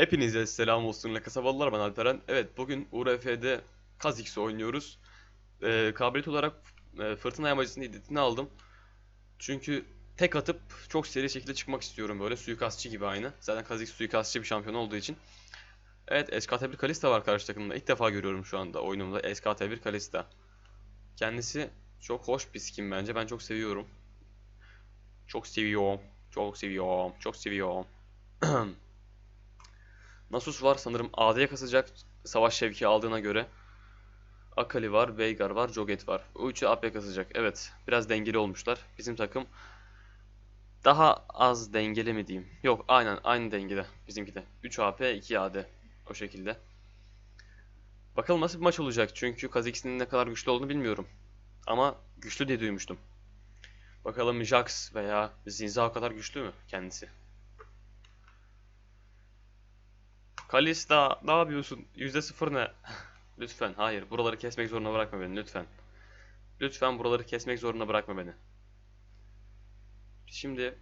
Hepinize selam olsun la kasabalılar ben Alperen. Evet bugün URF'de Kha'Zix oynuyoruz. Ee, kabiliyet olarak e, fırtına yamacısının editini aldım. Çünkü tek atıp çok seri şekilde çıkmak istiyorum böyle suikastçı gibi aynı. Zaten Kha'Zix suikastçı bir şampiyon olduğu için. Evet SKT1 Kalista var karşı takımda. İlk defa görüyorum şu anda oyunumda SKT1 Kalista. Kendisi çok hoş bir skin bence. Ben çok seviyorum. Çok seviyorum. Çok seviyorum. Çok seviyorum. Nasus var sanırım AD'ye kasacak savaş şevki aldığına göre. Akali var, Veigar var, Joget var. O üçü AP kasacak. Evet, biraz dengeli olmuşlar. Bizim takım daha az dengeli mi diyeyim? Yok, aynen aynı dengede bizimki de. 3 AP, 2 AD o şekilde. Bakalım nasıl bir maç olacak. Çünkü Kha'Zix'in ne kadar güçlü olduğunu bilmiyorum. Ama güçlü diye duymuştum. Bakalım Jax veya Zinza o kadar güçlü mü kendisi? Kalista ne yapıyorsun? Yüzde sıfır ne? Lütfen hayır buraları kesmek zorunda bırakma beni lütfen. Lütfen buraları kesmek zorunda bırakma beni. Şimdi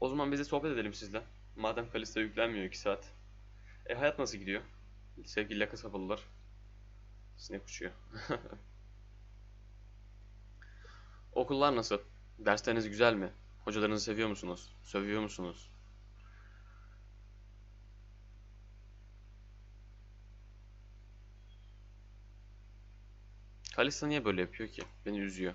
o zaman biz de sohbet edelim sizle. Madem Kalista yüklenmiyor 2 saat. E hayat nasıl gidiyor? Sevgili Lakasabalılar. Sinek uçuyor. Okullar nasıl? Dersleriniz güzel mi? Hocalarınızı seviyor musunuz? Sövüyor musunuz? Kalista niye böyle yapıyor ki? Beni üzüyor.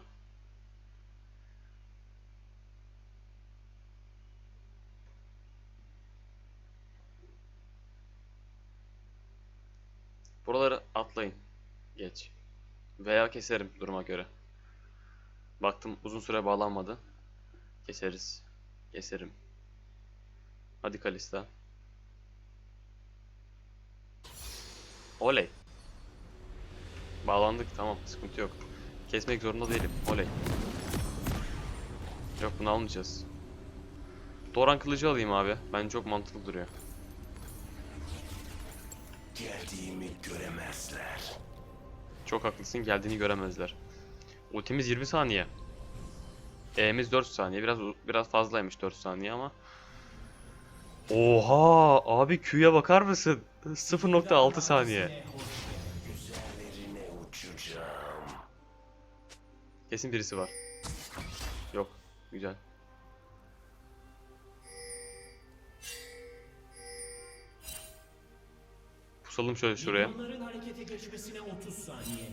Buraları atlayın. Geç. Veya keserim duruma göre. Baktım uzun süre bağlanmadı. Keseriz. Keserim. Hadi Kalista. Oley. Bağlandık tamam sıkıntı yok. Kesmek zorunda değilim. Oley. Yok bunu almayacağız. Doran kılıcı alayım abi. Bence çok mantıklı duruyor. Geldiğimi göremezler. Çok haklısın geldiğini göremezler. Ultimiz 20 saniye. E'miz 4 saniye. Biraz biraz fazlaymış 4 saniye ama. Oha abi Q'ya bakar mısın? 0.6 saniye. Kesin birisi var. Yok. Güzel. Pusalım şöyle şuraya. Milyonların harekete geçmesine 30 saniye.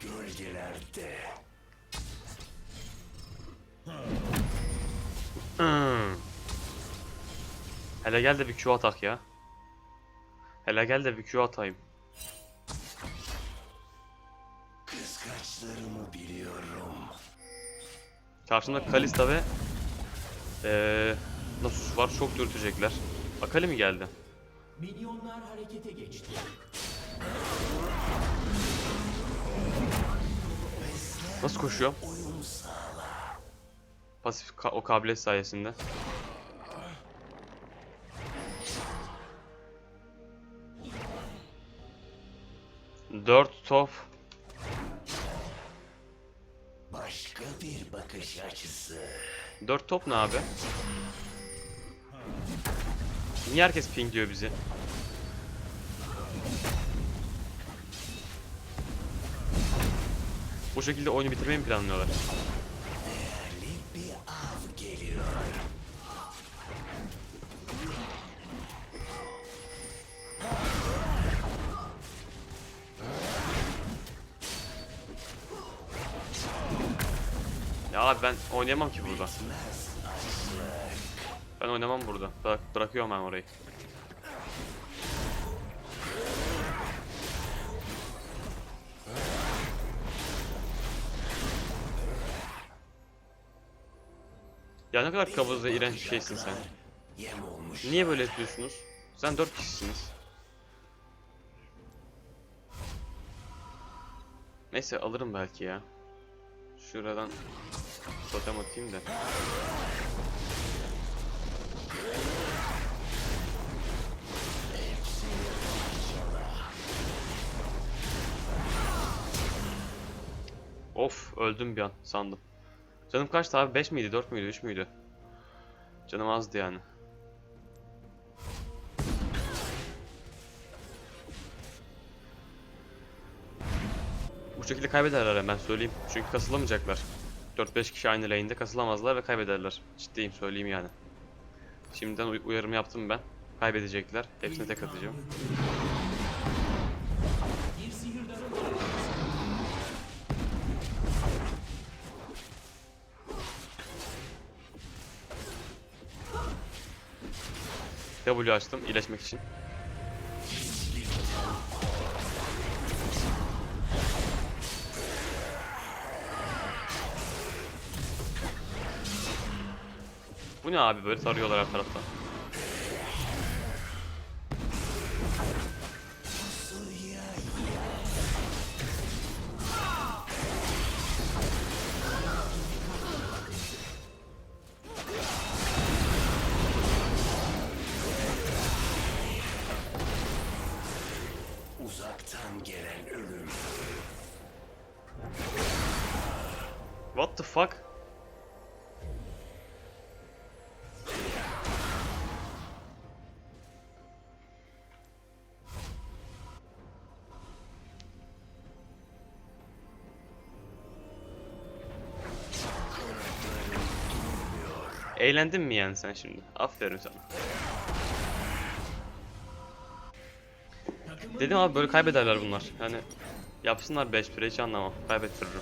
Gölgelerde. Hmm. Hele gel de bir Q atak ya. Hele gel de bir Q atayım. Kıskaçlarımı biliyorum. Karşımda Kalista ve eee Nasus var. Çok dürtecekler. Akali mi geldi? Milyonlar harekete geçti. Nasıl koşuyor? Pasif ka- o kabiliyet sayesinde. Dört top. Dört top ne abi? Niye herkes ping diyor bizi? Bu şekilde oyunu bitirmeyi mi planlıyorlar? Ya abi ben oynayamam ki burada. Ben oynamam burada. Bırak, bırakıyorum ben orayı. Ya ne kadar kabız ve iğrenç şeysin sen. Niye böyle yapıyorsunuz? Sen dört kişisiniz. Neyse alırım belki ya. Şuradan totem atayım da. Of öldüm bir an sandım. Canım kaçtı abi? 5 miydi? 4 müydü? 3 müydü? Canım azdı yani. Şekilde kaybederler hemen söyleyeyim. Çünkü kasılamayacaklar. 4-5 kişi aynı lane'de kasılamazlar ve kaybederler. Ciddiyim söyleyeyim yani. Şimdiden uy- uyarımı yaptım ben. Kaybedecekler. Hepsine tek atacağım. W açtım iyileşmek için. Bu ne abi böyle sarıyorlar her taraftan. Eğlendin mi yani sen şimdi? Aferin sana. Dedim abi böyle kaybederler bunlar. Yani yapsınlar 5-1'e hiç anlamam. Kaybettiririm.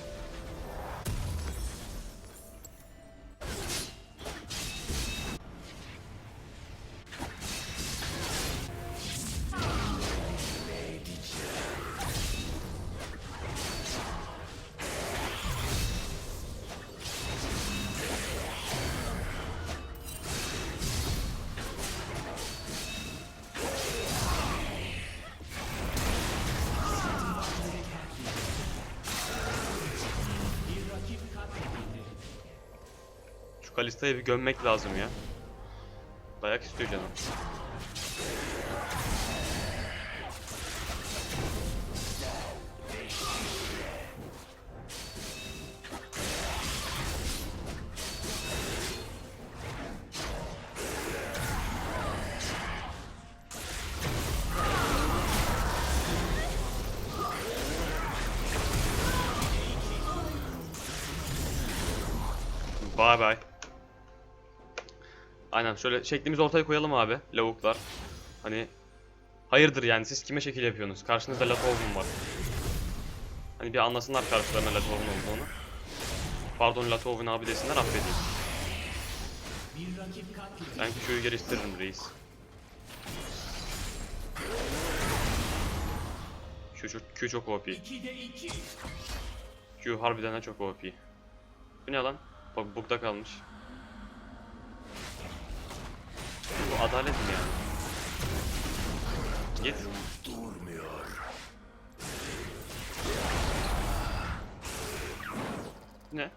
Kalista'yı bir gömmek lazım ya. Dayak istiyor canım. Bye bye. Aynen şöyle şeklimizi ortaya koyalım abi lavuklar. Hani hayırdır yani siz kime şekil yapıyorsunuz? Karşınızda Latov'un var. Hani bir anlasınlar karşılarına Latov'un olduğunu. Pardon Latov'un abi desinler affedeyim. Ben Q'yu geliştiririm reis. Q, çok- Q çok OP. 2'de 2. Q harbiden de çok OP. Bu ne lan? Bak bugda kalmış. Adalet mi yani? Git. Durmuyor. Ne?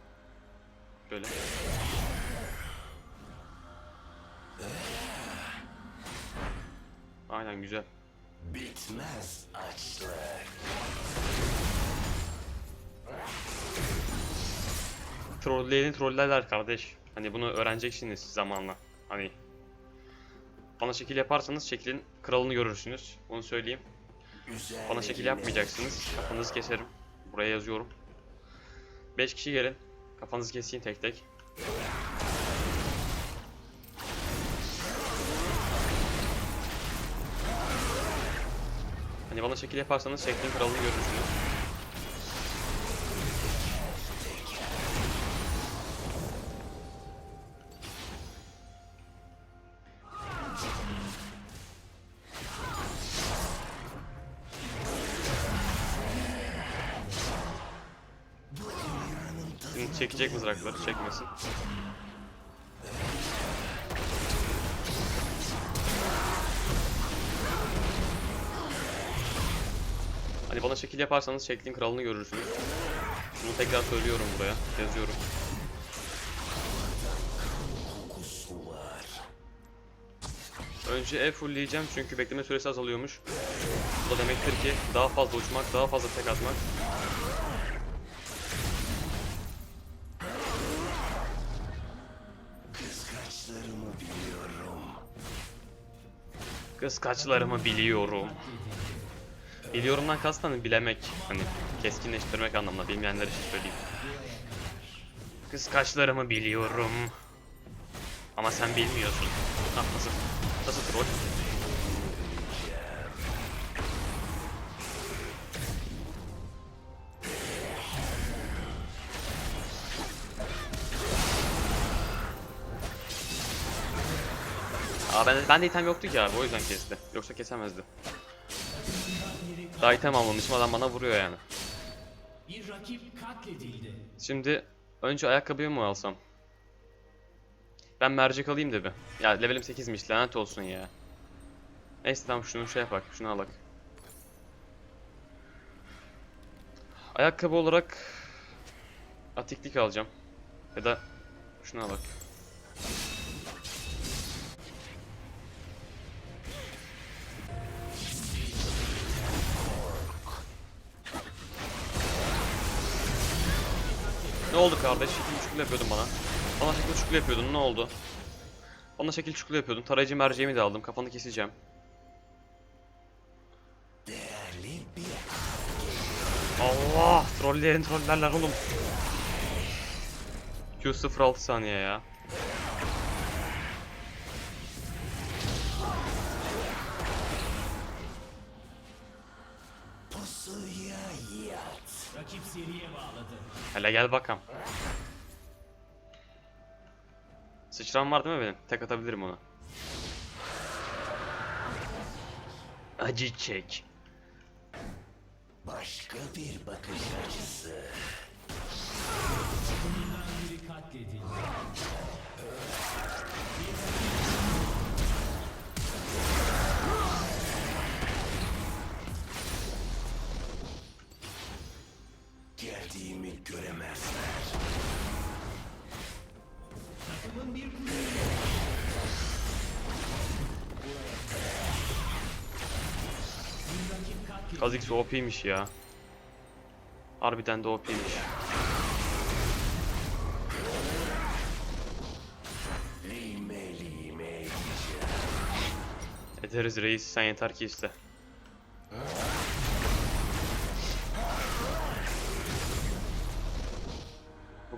Böyle. Aynen güzel. Bitmez açlık. Trolleyeni trollerler kardeş. Hani bunu öğreneceksiniz zamanla. Hani bana şekil yaparsanız şeklin kralını görürsünüz. Onu söyleyeyim. Bana şekil yapmayacaksınız. Kafanızı keserim. Buraya yazıyorum. 5 kişi gelin. Kafanızı keseyim tek tek. Hani bana şekil yaparsanız şeklin kralını görürsünüz. Çekecek mızrakları çekmesin. Hani bana şekil yaparsanız şeklin kralını görürsünüz. Bunu tekrar söylüyorum buraya. Yazıyorum. Önce E fullleyeceğim çünkü bekleme süresi azalıyormuş. Bu da demektir ki daha fazla uçmak, daha fazla tek atmak. Kıskaçlarımı biliyorum. Biliyorumdan kastım bilemek, hani keskinleştirmek anlamında bilmeyenler için söyleyeyim. Kıskaçlarımı biliyorum. Ama sen bilmiyorsun. Ah nasıl? Nasıl troll? Aa ben bende item yoktu ki abi o yüzden kesti. Yoksa kesemezdi. Daha item almamışım adam bana vuruyor yani. Bir rakip katledildi. Şimdi önce ayakkabıyı mı alsam? Ben mercek alayım da bir. Ya levelim 8'miş lanet olsun ya. Neyse tamam şunu şey yapak, şunu alak. Ayakkabı olarak atiklik alacağım. Ya da şunu alak. Oldu kardeş? Şekil çukur yapıyordun bana. Bana şekil çukur yapıyordun. Ne oldu? Bana şekil çukur yapıyordun. Tarayıcı merceğimi de aldım. Kafanı keseceğim. Allah! Trollerin trollerler oğlum. Q 06 saniye ya. Hele gel bakalım. Sıçram var değil mi benim? Tek atabilirim ona. Acı çek. Başka bir bakış açısı. Takımından biri katledildi. Göremezler. Takımın bir. Kha'Zix OP'ymiş ya. Harbiden de OP'ymiş. Ederiz reis sen yeter ki iste.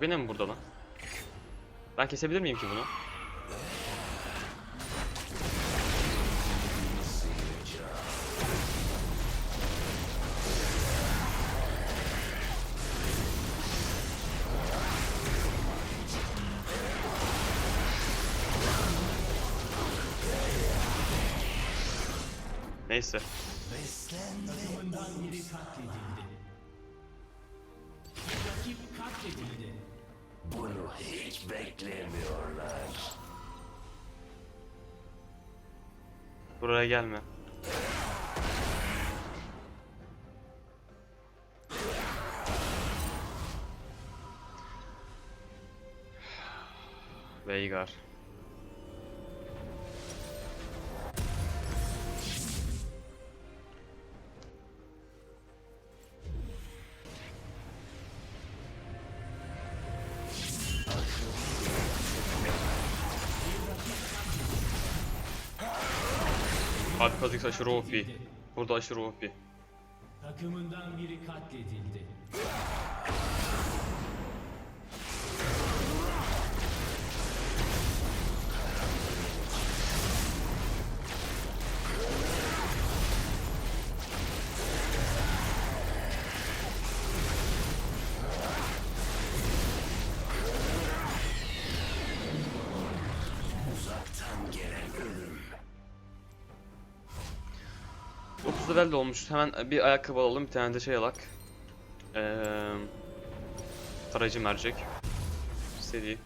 Bu mi burada lan? Ben kesebilir miyim ki bunu? Neyse. Beslen ve Takımından biri katledildi. Bir rakip katledildi. Bunu hiç beklemiyorlar. Buraya gelme. Veigar. Abi Kha'Zix aşırı OP. Burada aşırı OP. Takımından biri katledildi. 9 level de olmuş. Hemen bir ayakkabı alalım, bir tane de şey alak. Ee, tarayıcı mercek. Seri.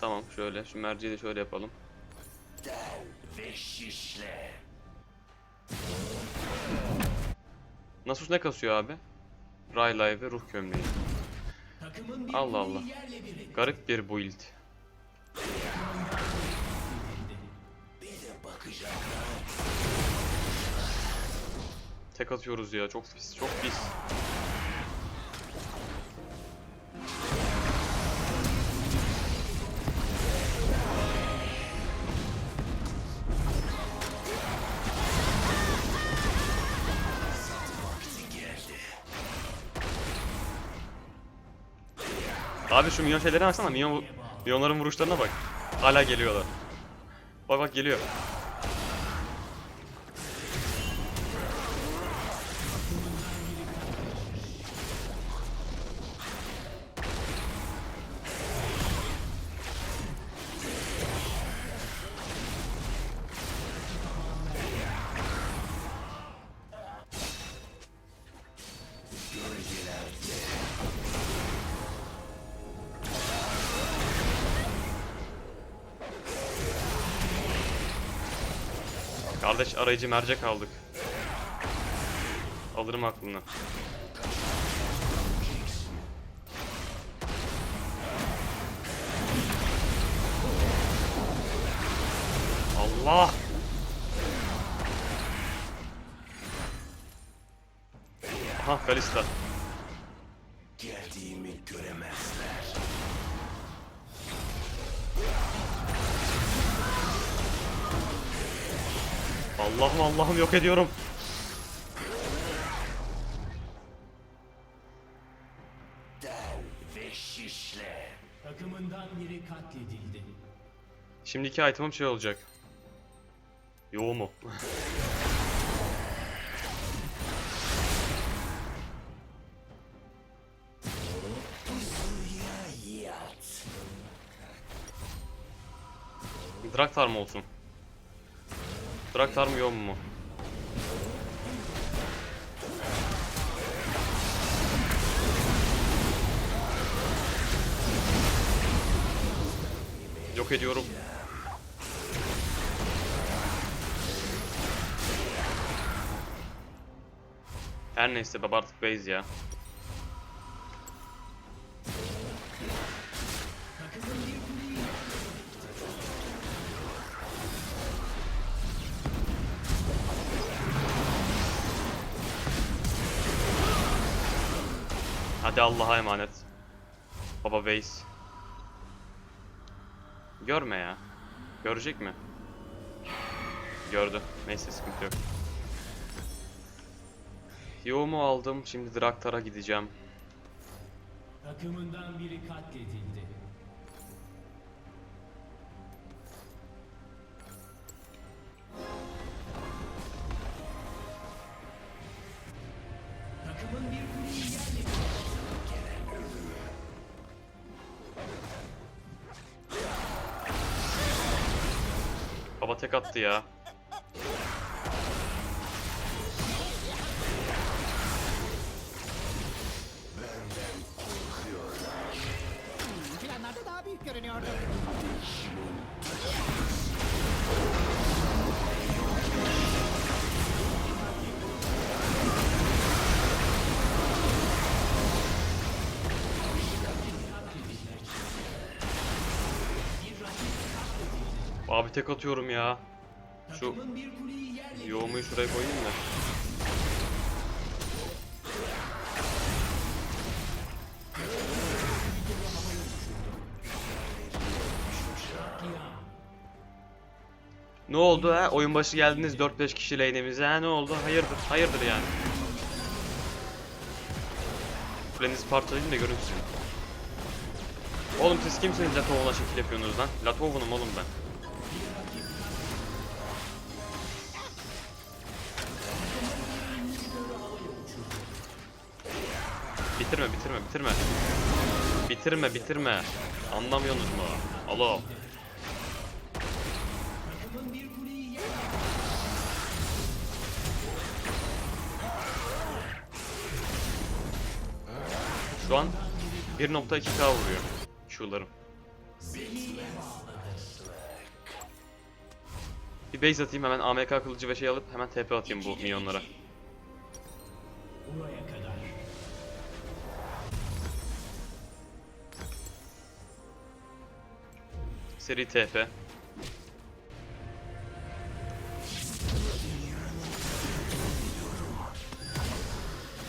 Tamam şöyle. Şu merceği de şöyle yapalım. Nasus ne kasıyor abi? Raylay ve ruh bir Allah Allah. Garip bir build. Bir de bakacaklar. Tek atıyoruz ya. Çok pis. Çok pis. Abi şu minyon şeylerine baksana. Minyon, minyonların vuruşlarına bak. Hala geliyorlar. Bak bak geliyor. Kardeş arayıcı mercek aldık. Alırım aklını. Allah! Aha Kalista. Allah'ım Allah'ım yok ediyorum. Takımından biri katledildi. Şimdiki item'ım şey olacak. Yo mu? Draktar mı olsun? Draktar mı Yon mu? Yok ediyorum. Her neyse baba artık base ya. Hadi Allah'a emanet. Baba base. Görme ya. Görecek mi? Gördü. Neyse sıkıntı yok. Yoğumu aldım. Şimdi Draktar'a gideceğim. Takımından biri katledildi. Tek attı ya. Tek atıyorum ya. Şu yoğumu şuraya koyayım da. Ne oldu ha? Oyun başı geldiniz 4-5 kişi lane'imize ha ne oldu? Hayırdır? Hayırdır yani. Kulenizi parçalayayım da görün sizin. Oğlum siz kimsiniz Latovun'a şekil yapıyorsunuz lan? Latovun'um oğlum ben. Bitirme bitirme bitirme. Bitirme bitirme. Anlamıyorsunuz mu? Alo. Şu an 1.2k vuruyor. Q'larım. Bir base atayım hemen AMK kılıcı ve şey alıp hemen TP atayım bu minyonlara. Seri TP.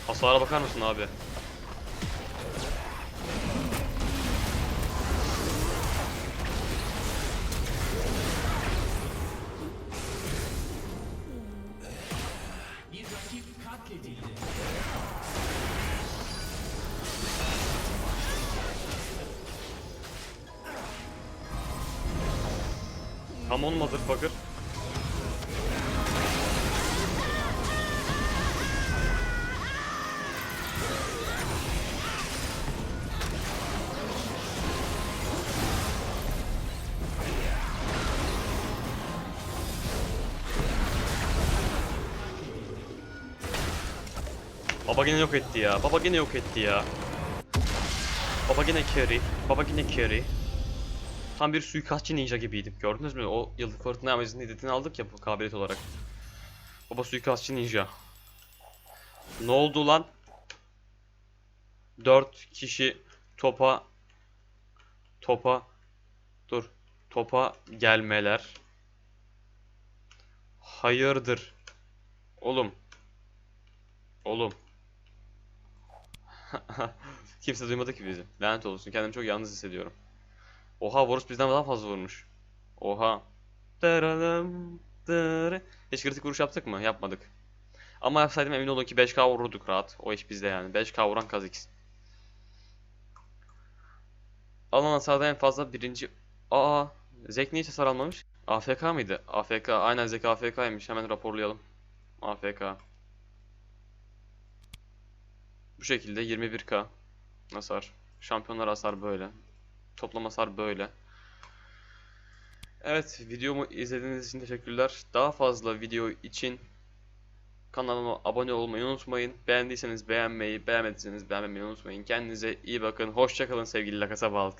Hasara bakar mısın abi? Come on motherfucker. Baba gene yok etti ya. Baba gene yok etti ya. Baba gene carry. Baba gene carry. Tam bir suikastçı ninja gibiydim. Gördünüz mü? O yıllık fırtına amacının editini aldık ya bu kabiliyet olarak. Baba suikastçı ninja. Ne oldu lan? 4 kişi topa topa dur topa gelmeler. Hayırdır? Oğlum. Oğlum. Kimse duymadı ki bizi. Lanet olsun. Kendimi çok yalnız hissediyorum. Oha Varus bizden daha fazla vurmuş. Oha. Hiç kritik vuruş yaptık mı? Yapmadık. Ama yapsaydım emin olun ki 5k vururduk rahat. O iş bizde yani. 5k vuran Kha'Zix. Alan hasarda en fazla birinci... Aa, Zek niye hasar almamış? AFK mıydı? AFK. Aynen Zek AFK'ymış. Hemen raporlayalım. AFK. Bu şekilde 21k hasar. Şampiyonlar hasar böyle. Toplam hasar böyle. Evet, videomu izlediğiniz için teşekkürler. Daha fazla video için kanalıma abone olmayı unutmayın. Beğendiyseniz beğenmeyi, beğenmediyseniz beğenmemeyi unutmayın. Kendinize iyi bakın. Hoşçakalın sevgili La Kasaba.